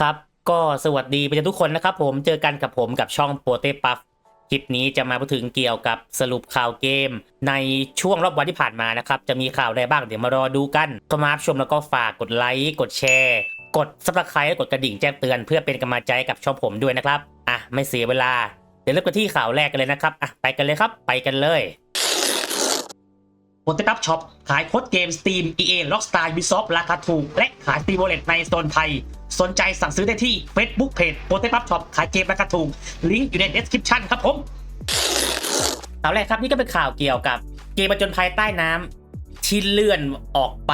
ครับก็สวัสดีไปทุกคนนะครับผมเจอกันกับผมกับช่องโปเต้ปัฟคลิปนี้จะมาพูดถึงเกี่ยวกับสรุปข่าวเกม ในช่วงรอบวันที่ผ่านมานะครับ จะมีข่าวอะไรบ้างเดี๋ยวมารอดูกันก็มาชมแล้วก็ฝากกดไลค์กดแชร์ กดซับสไครต์กดกระดิ่งแจ้งเตือนเพื่อเป็นกำลังใจกับช่องผมด้วยนะครับอะไม่เสียเวลา เดี๋ยวเริ่มกันที่ข่าวแรกกันเลยนะครับอะไปกันเลยครับ ไปกันเลย โปเตปับช็อปขายโค้ดเกม Steam EA Rockstar Ubisoft ราคาถูก และขาย Steam Wallet ในโซนไทย สนใจสั่งซื้อได้ที่ Facebook Page โปเตปับช็อปขายเกมราคาถูก ลิงก์อยู่ใน description ครับผมข่าวแรกครับนี่ก็เป็นข่าวเกี่ยวกับ เกมประจนภัยใต้น้ำที่เลื่อนออกไป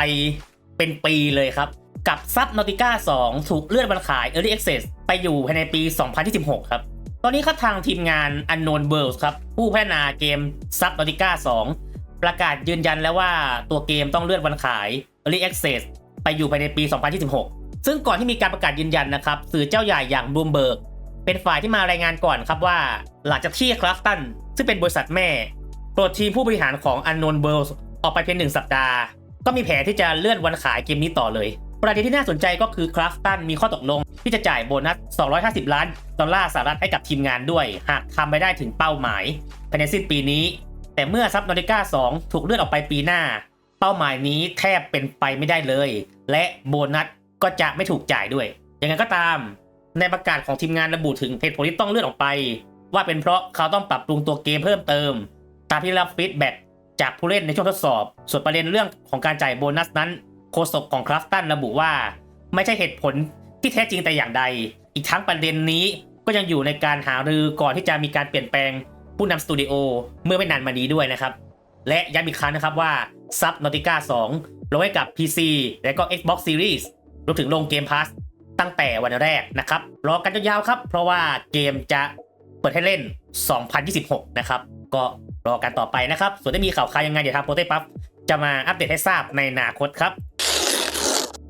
เป็นปีเลยครับ กับซับนอติก้า2 ถูกเลื่อนวันขาย Early Access ไปอยู่ภายในปี 2026 ครับ ตอนนี้ครับทางทีมงาน Unknown Worlds ครับผู้พัฒนาเกมซับนอติก้า2 ประกาศยืนยันแล้วว่าตัวเกมต้องเลื่อนวันขาย Early Access ไปอยู่ภายในปี 2026 ซึ่งก่อนที่มีการประกาศยืนยันนะครับ สื่อเจ้าใหญ่อย่างบ o ูมเบิร์กเป็นฝ่ายที่มารายงานก่อนครับว่า หลังจากที่คลาฟตันซึ่งเป็นบริษัทแม่โปรดทีมผู้บริหารของ Unknown Worlds ออกไปเพียงหนึ่งสัปดาห์ ก็มีแผนที่จะเลื่อนวันขายเกมนี้ต่อเลย ประเด็นที่น่าสนใจก็คือคราฟตันมีข้อตกลงที่จะจ่ายโบนัส 250 ล้านดอลลาร์สหรัฐให้กับทีมงานด้วย หากทำไปได้ถึงเป้าหมายภายในสิ้นปีนี้ แต่เมื่อซับนอริก้า2 ถูกเลื่อนออกไปปีหน้า เป้าหมายนี้แทบเป็นไปไม่ได้เลย และโบนัสก็จะไม่ถูกจ่ายด้วยย่างนั้นก็ตาม ในประกาศของทีมงานระบุถึงเหตุผลที่ต้องเลื่อนออกไป ว่าเป็นเพราะเขาต้องปรับปรุงตัวเกมเพิ่มเติม ตามที่รับฟีดแบ็กจากผู้เล่นในช่วงทดสอบ ส่วนประเด็นเรื่องของการจ่ายโบนัสนั้นโฆษกของคราฟตันระบุว่า ไม่ใช่เหตุผลที่แท้จริงแต่อย่างใด อีกทั้งประเด็นนี้ก็ยังอยู่ในการหารือก่อนที่จะมีการเปลี่ยนแปลง ผู้นำสตูดิโอเมื่อไม่นานมานี้ด้วยนะครับ และย้ำอีกครั้งนะครับว่าซับนอติก้า2ลงให้กับ PC และก็ Xbox Series รวมถึงลงเกมพาสตั้งแต่วันแรกนะครับ รอกันยาวๆครับ เพราะว่าเกมจะเปิดให้เล่น 2026 นะครับ ก็รอกันต่อไปนะครับ ส่วนถ้มีข่าวคราวยังไง เดี๋ยวทางโปรเตปั๊บจะมาอัปเดตให้ทราบในอนาคตครับ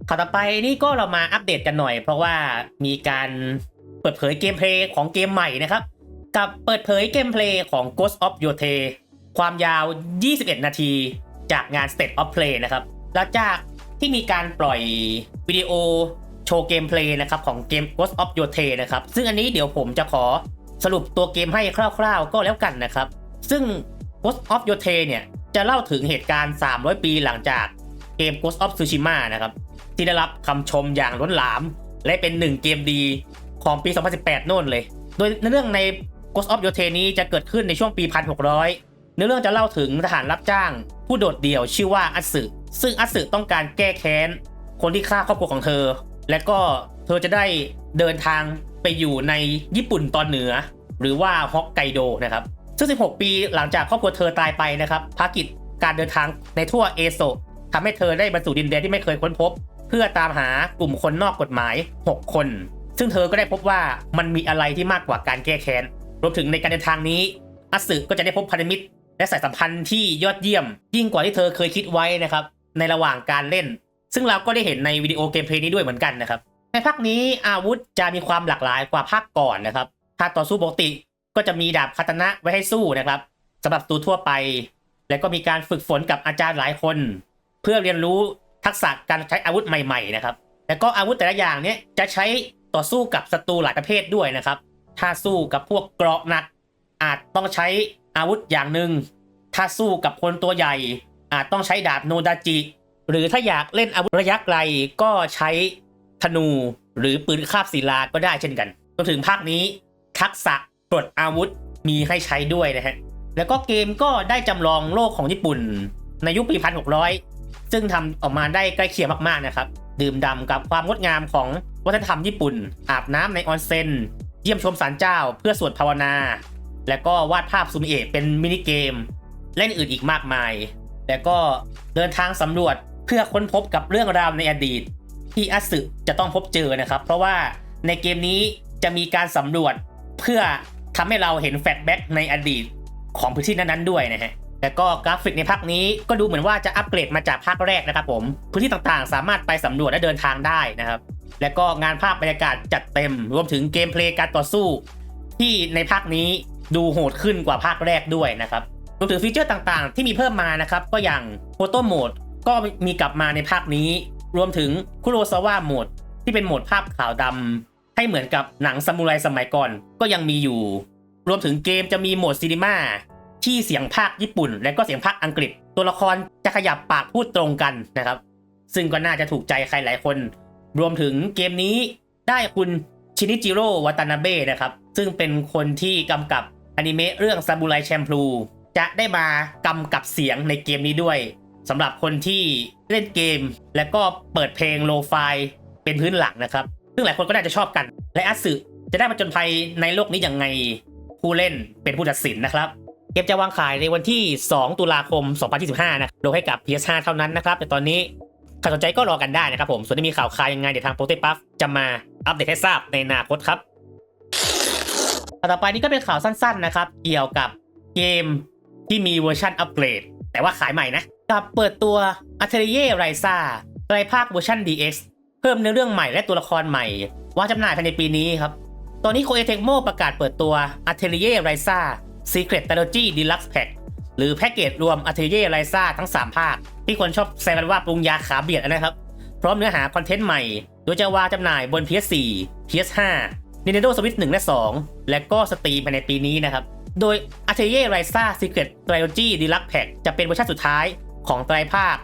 ข่าวต่อไปนี่ก็เรามาอัปเดตกันหน่อย เพราะว่ามีการเปิดเผยเกมเพลย์ของเกมใหม่นะครับ กับเปิดเผยเกมเพลย์ของ Ghost of Yote ความยาว 21 นาที จากงาน State of Play นะครับหลังจากที่มีการปล่อยวิดีโอโชว์เกมเพลย์นะครับของเกม Ghost of Yote นะครับซึ่งอันนี้เดี๋ยวผมจะขอสรุปตัวเกมให้คร่าวๆ ก็แล้วกันนะครับ ซึ่ง Ghost of Yote เนี่ยจะเล่าถึงเหตุการณ์ 300 ปีหลังจากเกม Ghost of Tsushima นะครับที่ได้รับคำชมอย่างล้นหลาม และเป็นหนึ่งเกมดีของปี 2018 โน่นเลย โดยในเรื่องใน Ghost of Yote นี้จะเกิดขึ้นในช่วงปี 1600 เนื้อเรื่องจะเล่าถึงทหารรับจ้าง ผู้โดดเดี่ยวชื่อว่าอัตสึซึ่งอัตสึต้องการแก้แค้น คนที่ฆ่าครอบครัวของเธอ และก็เธอจะได้เดินทางไปอยู่ในญี่ปุ่นตอนเหนือ หรือว่าฮอกไกโดนะครับ ซึ่ง 16 ปีหลังจากครอบครัวเธอตายไปนะครับภารกิจการเดินทางในทั่วเอโซทำให้เธอได้บรรสู่ดินแดนที่ไม่เคยค้นพบ เพื่อตามหากลุ่มคนนอกกฎหมาย 6 คน ซึ่งเธอก็ได้พบว่ามันมีอะไรที่มากกว่าการแก้แค้น รวมถึงในการเดินทางนี้อัสึก็จะได้พบพันธมิตร และสายสัมพันธ์ที่ยอดเยี่ยม ยิ่งกว่าที่เธอเคยคิดไว้นะครับ ในระหว่างการเล่น ซึ่งเราก็ได้เห็นในวิดีโอเกมเพลย์นี้ด้วยเหมือนกันนะครับ ในภาคนี้อาวุธจะมีความหลากหลายกว่าภาคก่อนนะครับถ้าต่อสู้ปกติก็จะมีดาบคาตนะไว้ให้สู้นะครับสำหรับตัวทั่วไป แล้วก็มีการฝึกฝนกับอาจารย์หลายคน เพื่อเรียนรู้ทักษะการใช้อาวุธใหม่ ๆ นะครับ แล้วก็อาวุธแต่ละอย่างเนี้ยจะใช้ต่อสู้กับศัตรูหลายประเภทด้วยนะครับ ถ้าสู้กับพวกเกราะหนัก อาจต้องใช้อาวุธอย่างหนึ่ง ถ้าสู้กับคนตัวใหญ่ อาจต้องใช้ดาบโนดาจิ หรือถ้าอยากเล่นอาวุธระยะไกลก็ใช้ธนูหรือปืนคาบศิลาก็ได้เช่นกันรวมถึงภาคนี้ ทักษะปลดอาวุธมีให้ใช้ด้วยนะฮะ แล้วก็เกมก็ได้จำลองโลกของญี่ปุ่น ในยุคปี 1600 ซึ่งทำออกมาได้ใกล้เคียงมากๆนะครับ ดื่มด่ำกับความงดงามของวัฒนธรรมญี่ปุ่น อาบน้ำในออนเซ็น เยี่ยมชมศาลเจ้า เพื่อสวดภาวนา แล้วก็วาดภาพซูมิเอะเป็นมินิเกมและอื่นอีกมากมาย แล้วก็เดินทางสำรวจเพื่อค้นพบกับเรื่องราวในอดีต ที่อัสึจะต้องพบเจอนะครับ เพราะว่าในเกมนี้จะมีการสำรวจเพื่อทำให้เราเห็นแฟลชแบ็กในอดีตของพื้นที่นั้นๆด้วยนะฮะแล้วก็กราฟิกในภาคนี้ก็ดูเหมือนว่าจะอัปเกรดมาจากภาคแรกนะครับผม พื้นที่ต่างๆ สามารถไปสำรวจและเดินทางได้นะครับ แล้วก็งานภาพบรรยากาศจัดเต็ม รวมถึงเกมเพลย์การต่อสู้ ที่ในภาคนี้ดูโหดขึ้นกว่าภาคแรกด้วยนะครับรวมถึงฟีเจอร์ต่างๆ ที่มีเพิ่มมานะครับก็อย่างโฟโต้โหมดก็มีกลับมาในภาคนี้ รวมถึงคุโรซาวะโหมดที่เป็นโหมดภาพขาวดำให้เหมือนกับหนังซามูไรสมัยก่อน ก็ยังมีอยู่ รวมถึงเกมจะมีโหมดซีนีมาที่เสียงภาคญี่ปุ่น และก็เสียงภาคอังกฤษ ตัวละครจะขยับปากพูดตรงกันนะครับ ซึ่งก็น่าจะถูกใจใครหลายคน รวมถึงเกมนี้ได้คุณชินิจิโร่วัตานาเบะนะครับ ซึ่งเป็นคนที่กำกับอนิเมะเรื่องซา m ูไรแชม p ลูจะได้มากำกับเสียงในเกมนี้ด้วยสำหรับคนที่เล่นเกม และก็เปิดเพลงโลไฟเป็นพื้นหลังนะครับ ซึ่งหลายคนก็น่าจะชอบกัน และอัสึจะได้มาจนภัยในโลกนี้ยังไงผู้เล่นเป็นผู้ตัดสินนะครับ เกมจะวางขายในวันที่ 2 ตุลาคม 2025 นะลงให้กับ PS5 เท่านั้นนะครับ แต่ตอนนี้ ใครสนใจก็รอกันได้นะครับผม ส่วนที่มีข่าวคายยังไงเดี๋ยวทางโปรเตปัฟจะมาอัปเดตให้ทราบในอนาคตครับข่าวต่อไปนี้ก็เป็นข่าวสั้นๆนะครับ เกี่ยวกับเกมที่มีเวอร์ชันอัปเกรด แต่ว่าขายใหม่นะ กับเปิดตัว Atelier r i s a ไตรภาคเวอร์ชัน DX เพิ่มเนื้อเรื่องใหม่และตัวละครใหม่วาจำหน่ายภายในปีนี้ครับ ตอนนี้โคเอเทคโมประกาศเปิดตัว Atelier r i s a Secret Trilogy Deluxe Pack หรือแพ็กเกจรวม Atelier r i s a ทั้ง 3 ภาค ที่คนชอบแซวกันว่าปรุงยาขาเบียดนะครับ พร้อมเนื้อหาคอนเทนต์ใหม่ โดยจะวางจำหน่ายบน PS4 PS5 Nintendo Switch 1 และ 2 และก็สตรีมภายในปีนี้นะครับ โดย Atelier r i s a Secret Trilogy Deluxe Pack จะเป็นเวอร์ชันสุดท้ายของไตรภาค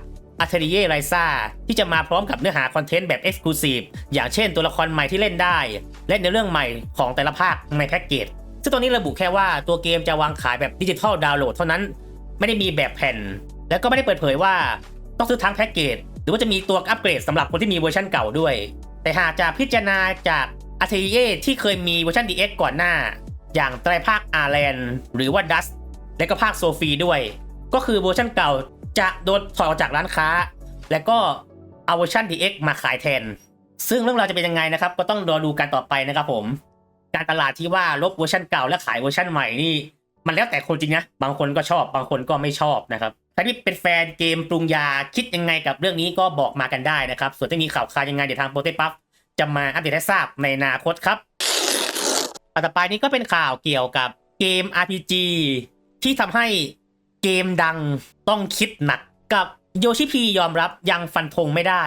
Atelier r i s a ที่จะมาพร้อมกับเนื้อหาคอนเทนต์แบบ Exclusive อย่างเช่นตัวละครใหม่ที่เล่นได้ และในเรื่องใหม่ของแต่ละภาคในแพ็กเกจซึ่งตอนนี้ระบุแค่ว่าตัวเกมจะวางขายแบบดิจิทัลดาวน์โหลดเท่านั้น ไม่ได้มีแบบแผ่น แล้วก็ไม่ได้เปิดเผยว่าต้องซื้อทั้งแพ็กเกจ หรือว่าจะมีตัวอัปเกรดสำหรับคนที่มีเวอร์ชันเก่าด้วย แต่หากจะพิจารณาจาก a t e l i e r ที่เคยมีเวอร์ชัน DX ก่อนหน้า อย่างไตรภาคอาร์แลนหรือว่าดัสและก็ภาคโซฟีด้วย ก็คือเวอร์ชันเก่าจะโดนถอดออกจากร้านค้า แล้วก็เอาเวอร์ชัน DX มาขายแทน ซึ่งเรื่องราวจะเป็นยังไงนะครับ ก็ต้องรอดูกันต่อไปนะครับผม การตลาดที่ว่าลบเวอร์ชันเก่าและขายเวอร์ชันใหม่นี่ มันแล้วแต่คนจริงนะ บางคนก็ชอบ บางคนก็ไม่ชอบนะครับ ถ้าที่เป็นแฟนเกมปรุงยาคิดยังไงกับเรื่องนี้ก็บอกมากันได้นะครับ ส่วนที่มีข่าวคราวยังไงเดี๋ยวทางโปรเตปัฟจะมาอัปเดตให้ทราบในอนาคตครับต่อไปนี้ก็เป็นข่าวเกี่ยวกับเกม RPG ที่ทำให้เกมดังต้องคิดหนักกับโยชิพียอมรับยังฟันธงไม่ได้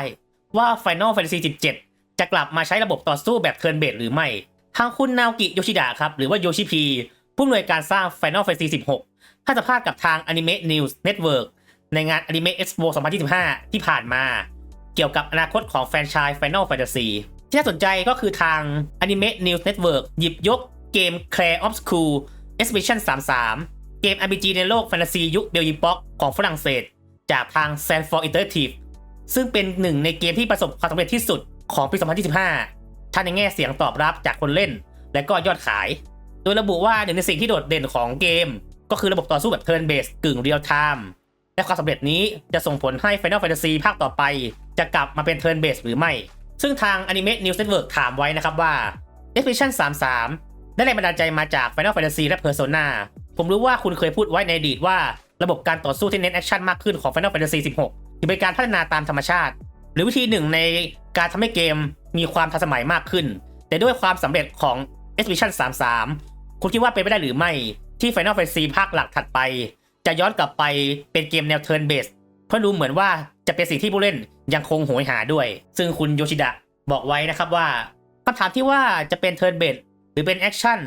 ว่า Final Fantasy 17 จะกลับมาใช้ระบบต่อสู้แบบเทิร์นเบสหรือไม่ ทางคุณนาโอกิโยชิดะครับ หรือว่าโยชิพีผู้อำนวยการสร้าง Final Fantasy 16 ให้สัมภาษณ์กับทาง Anime News Network ในงาน Anime Expo 2025 ที่ผ่านมา เกี่ยวกับอนาคตของแฟรนไชส์ Final Fantasy ที่น่าสนใจก็คือทาง Anime News Network หยิบยกเกม Clair of School Expedition 33 เกม RPG ในโลกแฟนตาซียุคเบลยิป็อกของฝรั่งเศส จากทาง Sanford Interactive ซึ่งเป็นหนึ่งในเกมที่ประสบความสำเร็จที่สุดของปี 2025 ทั้งในแง่เสียงตอบรับจากคนเล่น และก็ยอดขาย โดยระบุว่าหนึ่งในสิ่งที่โดดเด่นของเกม ก็คือระบบต่อสู้แบบ Turn Based กึ่ง Real Time และความสำเร็จนี้จะส่งผลให้ Final Fantasy ภาคต่อไป จะกลับมาเป็น Turn Based หรือไม่ ซึ่งทาง Anime News Network ถามไว้นะครับว่า Expedition 33 ได้แรงบันดาลใจมาจาก Final Fantasy และ Persona ผมรู้ว่าคุณเคยพูดไว้ในอดีตว่าระบบการต่อสู้ที่เน้นแอคชั่นมากขึ้นของ Final Fantasy 16ถือเป็นการพัฒนาตามธรรมชาติ หรือวิธีหนึ่งในการทำให้เกมมีความทันสมัยมากขึ้น แต่ด้วยความสำเร็จของ Expedition 33 คุณคิดว่าเป็นไปได้หรือไม่ ที่ Final Fantasy ภาคหลักถัดไป จะย้อนกลับไปเป็นเกมแนว Turn Based เพราะดูเหมือนว่าจะเป็นสิ่งที่ผู้เล่นยังคงโหยหาด้วย ซึ่งคุณโยชิดะบอกไว้นะครับว่าคำถามที่ว่าจะเป็น Turn Based หรือเป็นแอคชั่น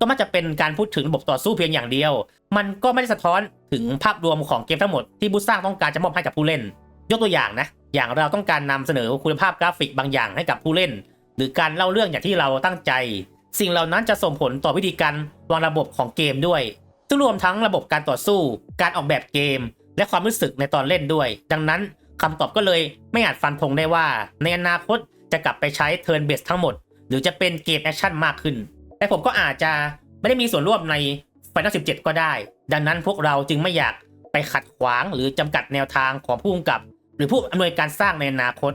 ก็มักจะเป็นการพูดถึงระบบต่อสู้เพียงอย่างเดียว มันก็ไม่ได้สะท้อนถึงภาพรวมของเกมทั้งหมดที่ผู้สร้างต้องการจะมอบให้กับผู้เล่น ยกตัวอย่างนะ อย่างเราต้องการนำเสนอคุณภาพกราฟิกบางอย่างให้กับผู้เล่น หรือการเล่าเรื่องอย่างที่เราตั้งใจ สิ่งเหล่านั้นจะส่งผลต่อวิธีการวางระบบของเกมด้วย ซึ่งรวมทั้งระบบการต่อสู้ การออกแบบเกม และความรู้สึกในตอนเล่นด้วย ดังนั้นคำตอบก็เลยไม่อาจฟันธงได้ว่า ในอนาคตจะกลับไปใช้ Turn Based ทั้งหมด หรือจะเป็นเกมแอคชั่นมากขึ้น แต่ผมก็อาจจะไม่ได้มีส่วนร่วมใน Final 17 ก็ได้ ดังนั้นพวกเราจึงไม่อยากไปขัดขวางหรือจำกัดแนวทางของผู้กำกับ หรือผู้อำนวยการสร้างในอนาคต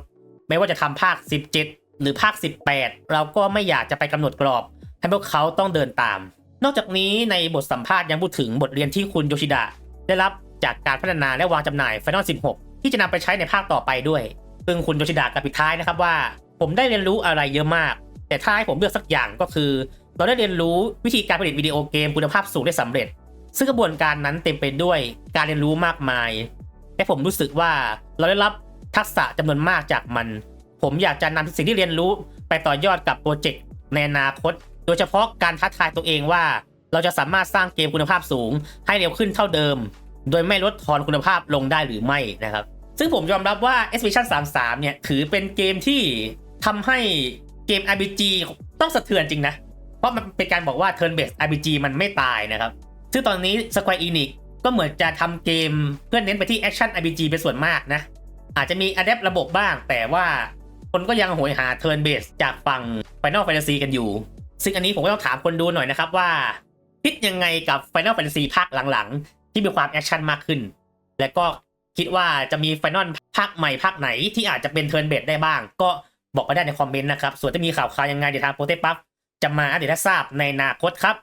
ไม่ว่าจะทำภาค 17 หรือภาค 18 เราก็ไม่อยากจะไปกำหนดกรอบ ให้พวกเขาต้องเดินตาม นอกจากนี้ในบทสัมภาษณ์ยังพูดถึงบทเรียนที่คุณโยชิดะได้รับจากการพัฒนาและวางจำหน่าย Final 16 ที่จะนำไปใช้ในภาคต่อไปด้วย ซึ่งคุณโยชิดะกลับปิดท้ายนะครับว่า ผมได้เรียนรู้อะไรเยอะมาก แต่ถ้าให้ผมเลือกสักอย่างก็คือ เราได้เรียนรู้วิธีการผลิตวิดีโอเกมคุณภาพสูงได้สำเร็จ ซึ่งกระบวนการนั้นเต็มไปด้วยการเรียนรู้มากมายและผมรู้สึกว่าเราได้รับทักษะจำนวนมากจากมัน ผมอยากจะนำสิ่งที่เรียนรู้ไปต่อยอดกับโปรเจกต์ในอนาคต โดยเฉพาะการท้าทายตัวเองว่า เราจะสามารถสร้างเกมคุณภาพสูง ให้เร็วขึ้นเท่าเดิม โดยไม่ลดทอนคุณภาพลงได้หรือไม่นะครับ ซึ่งผมยอมรับว่า Expedition 33 เนี่ย ถือเป็นเกมที่ทำให้เกม RPG ต้องสะเทือนจริงนะ เพราะมันเป็นการบอกว่า Turn Based RPG มันไม่ตายนะครับ ซึ่งตอนนี้ Square Enix ก็เหมือนจะทำเกมเพื่อเน้นไปที่ Action RPG เป็นส่วนมากนะ อาจจะมี Adapt ระบบบ้าง แต่ว่า คนก็ยังโหยหา Turn Based จากฝั่ง Final Fantasy กันอยู่ ซึ่งอันนี้ผมก็ต้องถามคนดูหน่อยนะครับว่าคิดยังไงกับ Final Fantasy ภาคหลังๆ ที่มีความแอคชั่นมากขึ้น และก็คิดว่าจะมี Final ภาคใหม่ภาคไหนที่อาจจะเป็น Turn Based ได้บ้าง ก็บอกมาได้ในคอมเมนต์นะครับ ส่วนถ้ามีข่าวคราวยังไงเดี๋ยวทางโปรเตปัฟจะมาเดตให้ทราบในอนาคตครับ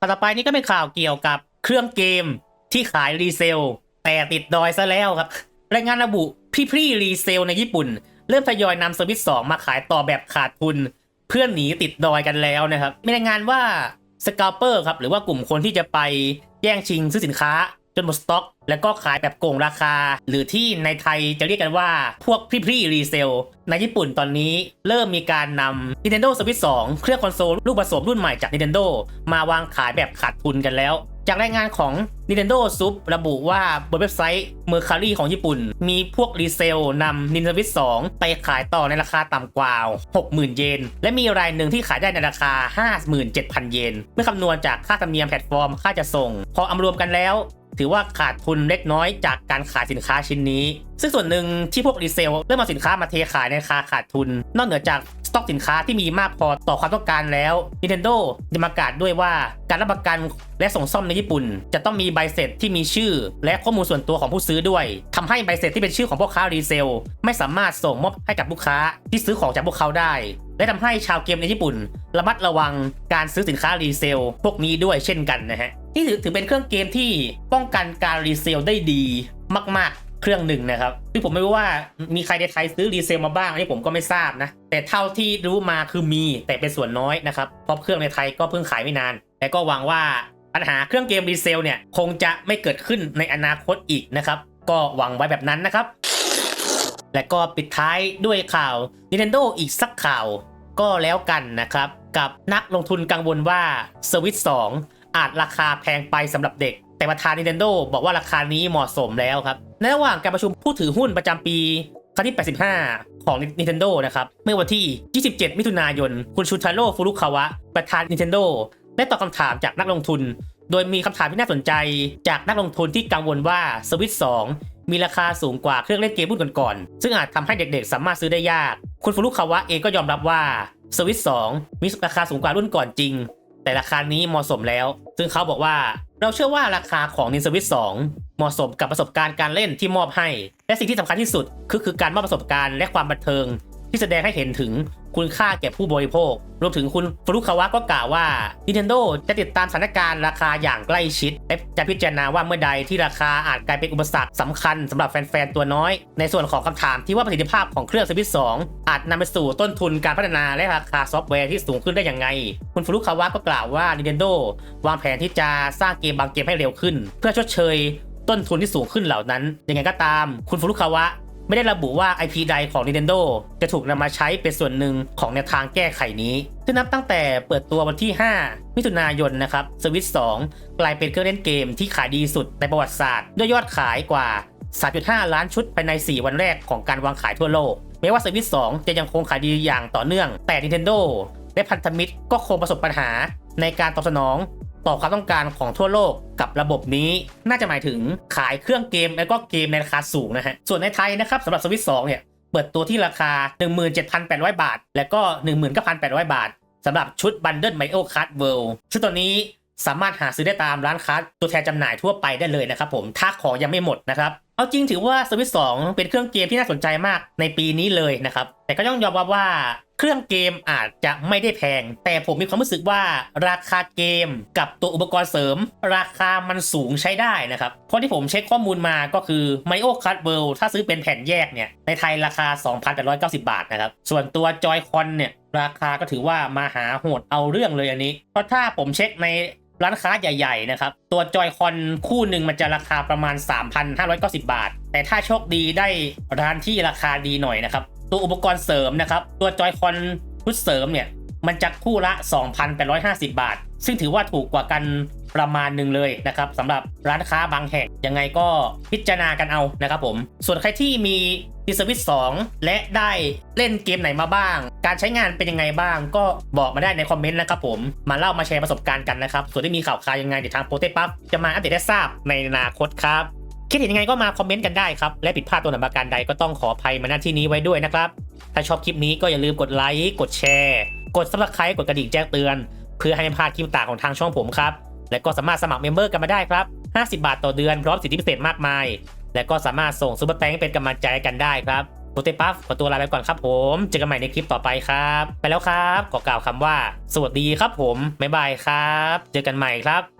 ต่อไปนี้ก็เป็นข่าวเกี่ยวกับเครื่องเกมที่ขายรีเซลแต่ติดดอยซะแล้วครับ รายงานระบุพี่พรีรีเซลในญี่ปุ่น เริ่มทยอยนำเซอร์วิส2มาขายต่อแบบขาดทุน เพื่อนหนีติดดอยกันแล้วนะครับ มีรายงานว่าสก a ลเปอร์ครับหรือว่ากลุ่มคนที่จะไปแย่งชิงซื้อสินค้าจนหมดสต็อก แล้วก็ขายแบบโกงราคา หรือที่ในไทยจะเรียกกันว่าพวกพี่พรีรีเซล ในญี่ปุ่นตอนนี้เริ่มมีการนำ Nintendo Switch 2 เครื่องคอนโซลลูกผสมรุ่นใหม่จาก Nintendo มาวางขายแบบขาดทุนกันแล้ว จากรายงานของ Nintendo Sub ระบุว่าบนเว็บไซต์ Mercari ของญี่ปุ่น มีพวกรีเซลนำ Nintendo Switch 2 ไปขายต่อในราคาต่ำกว่า 60,000 เยน และมีรายหนึ่งที่ขายได้ในราคา 57,000 เยน เมื่อคำนวณจากค่าธรรมเนียมแพลตฟอร์ม ค่าจะส่ง พออำรวมกันแล้วถือว่าขาดทุนเล็กน้อยจากการขายสินค้าชิ้นนี้ ซึ่งส่วนหนึ่งที่พวกรีเซลเริ่มเอาสินค้ามาเทขายในราคาขาดทุน นอกเหนือจาก ต็อกสินค้าที่มีมากพอต่อความต้องการแล้ว Nintendo ยังประกาศด้วยว่าการรับประกันและส่งซ่อมในญี่ปุ่น จะต้องมีใบเสร็จที่มีชื่อ และข้อมูลส่วนตัวของผู้ซื้อด้วยทำให้ใบเสร็จที่เป็นชื่อของพ่อค้ารีเซล ไม่สามารถส่งมอบให้กับลูกค้าที่ซื้อของจากพวกเขาได้ และทำให้ชาวเกมในญี่ปุ่น ระมัดระวังการซื้อสินค้ารีเซล พวกนี้ด้วยเช่นกันนะฮะนี่ถือถือเป็นเครื่องเกมที่ป้องกันการรีเซลได้ดีมาก ๆ เครื่องหนึ่งนะครับซึ่งผมไม่รู้ว่ามีใครในไทยซื้อรีเซลมาบ้างอันนี้ผมก็ไม่ทราบนะ แต่เท่าที่รู้มาคือมีแต่เป็นส่วนน้อยนะครับเพราะเครื่องในไทยก็เพิ่งขายไม่นาน แต่ก็หวังว่าปัญหาเครื่องเกมรีเซลเนี่ยคงจะไม่เกิดขึ้นในอนาคตอีกนะครับก็หวังไว้แบบนั้นนะครับและก็ปิดท้ายด้วยข่าว Nintendo อีกสักข่าวก็แล้วกันนะครับ กับนักลงทุนกังวลว่า Switch 2 อาจราคาแพงไปสำหรับเด็ก แต่ประธาน Nintendo บอกว่าราคานี้เหมาะสมแล้วครับ ในระหว่างการประชุมผู้ถือหุ้นประจำปีครั้งที่ 85 ของ Nintendo นะครับ เมื่อวันที่ 27 มิถุนายน คุณชูทาโร่ฟุรุคาวะ ประธาน Nintendo ได้ตอบคำถามจากนักลงทุน โดยมีคำถามที่น่าสนใจจากนักลงทุนที่กังวลว่า Switch 2 มีราคาสูงกว่าเครื่องเล่นเกมรุ่นก่อนๆ ซึ่งอาจทำให้เด็กๆ สามารถซื้อได้ยาก คุณฟุรุคาวะเองก็ยอมรับว่า Switch 2 มีราคาสูงกว่ารุ่นก่อนจริง แต่ราคานี้เหมาะสมแล้ว ซึ่งเขาบอกว่า เราเชื่อว่าราคาของ Nintendo Switch 2 เหมาะสมกับประสบการณ์การเล่นที่มอบให้ และสิ่งที่สำคัญที่สุดคือคือการมอบประสบการณ์และความบันเทิง ที่แสดงให้เห็นถึงคุณค่าแก่ผู้บริโภค รวมถึงคุณฟุรุคาวะก็กล่าวว่า Nintendo จะติดตามสถานการณ์ราคาอย่างใกล้ชิด และจะพิจารณาว่าเมื่อใดที่ราคาอาจกลายเป็นอุปสรรคสำคัญสำหรับแฟน ๆ ตัวน้อย ในส่วนของคำถามที่ว่าประสิทธิภาพของเครื่องสวิต2องอาจนำไปสู่ต้นทุนการพัฒนาและราคาซอฟต์แวร์ที่สูงขึ้นได้อย่างไง คุณฟุรุคาวะก็กล่าวว่า Nintendo วางแผนที่จะสร้างเกมบางเกมให้เร็วขึ้น เพื่อชดเชยต้นทุนที่สูงขึ้นเหล่านั้นยังไงก็ตาม คุณฟุรุคาวะ ไม่ได้ระบุว่า IP ใดของ Nintendo จะถูกนำมาใช้เป็นส่วนหนึ่งของแนวทางแก้ไขนี้ ซึ่งนับตั้งแต่เปิดตัววันที่ 5 มิถุนายนนะครับ Switch 2 กลายเป็นเครื่องเล่นเกมที่ขายดีสุดในประวัติศาสตร์ ด้วยยอดขายกว่า 3.5 ล้านชุดภายใน 4 วันแรกของการวางขายทั่วโลก แม้ว่า Switch 2 จะยังคงขายดีอย่างต่อเนื่อง แต่ Nintendo และพันธมิตรก็คงประสบปัญหาในการตอบสนอง ต่อความต้องการของทั่วโลกกับระบบนี้ น่าจะหมายถึงขายเครื่องเกมและก็เกมในราคาสูงนะฮะส่วนในไทยนะครับสำหรับสวิตสองเนี่ยเปิดตัวที่ราคา 17,800 บาท และก็ 19,800 บาทสำหรับชุดบันเดิลไมโอคั r เวิลด์ชุดตัวนี้สามารถหาซื้อได้ตามร้านค้าตัวแทนจำหน่ายทั่วไปได้เลยนะครับผมถ้าของยังไม่หมดนะครับ เอาจริงถือว่าสวิต2เป็นเครื่องเกมที่น่าสนใจมากในปีนี้เลยนะครับ แต่ก็ต้องยอมรับว่าเครื่องเกมอาจจะไม่ได้แพง แต่ผมมีความรู้สึกว่าราคาเกมกับตัวอุปกรณ์เสริม ราคามันสูงใช้ได้นะครับ เพราะที่ผมเช็คข้อมูลมาก็คือ Mario Kart World ถ้าซื้อเป็นแผ่นแยกเนี่ย ในไทยราคา 2,890 บาทนะครับ ส่วนตัว Joy-Con เนี่ย ราคาก็ถือว่ามาหาโหดเอาเรื่องเลยอันนี้ เพราะถ้าผมเช็คใน ร้านค้าใหญ่ ๆ นะครับ ตัวจอยคอนคู่หนึ่งมันจะราคาประมาณ 3,590 บาท แต่ถ้าโชคดีได้ร้านที่ราคาดีหน่อยนะครับ ตัวอุปกรณ์เสริมนะครับ ตัวจอยคอนชุดเสริมเนี่ย มันจะคู่ละ 2,850 บาท ซึ่งถือว่าถูกกว่ากันประมาณหนึ่งเลยนะครับสำหรับร้านค้าบางแห่งยังไงก็พิจารณากันเอานะครับผม ส่วนใครที่มีดีสวิต2และได้เล่นเกมไหนมาบ้าง การใช้งานเป็นยังไงบ้าง ก็บอกมาได้ในคอมเมนต์นะครับผมมาเล่ามาแชร์ประสบการณ์กันนะครับ ส่วนที่มีข่าวคราวยังไงเดี๋ยวทางโปรเตปั๊บจะมาอัปเดตให้ทราบในอนาคตครับคิดเห็นยังไงก็มาคอมเมนต์กันได้ครับ และผิดพลาดตัวไหนประการใดก็ต้องขออภัยมาณที่นี้ไว้ด้วยนะครับ ถ้าชอบคลิปนี้ก็อย่าลืมกดไลค์กดแชร์ กด subscribe กดกระดิ่งแจ้งเตือน เพื่อให้ไม่พลาดคลิปต่างของทางช่องผมครับ และก็สามารถสมัครเมมเบอร์กันมาได้ครับ 50 บาทต่อเดือนพร้อมสิทธิพิเศษมากมาย และก็สามารถส่งซูเปอร์แตงเป็นกำลังใจกันได้ครับ โปเตปัฟขอตัวลาไปก่อนครับผม เจอกันใหม่ในคลิปต่อไปครับ ไปแล้วครับ ขอกล่าวคำว่า สวัสดีครับผม บ๊ายบายครับ เจอกันใหม่ครับ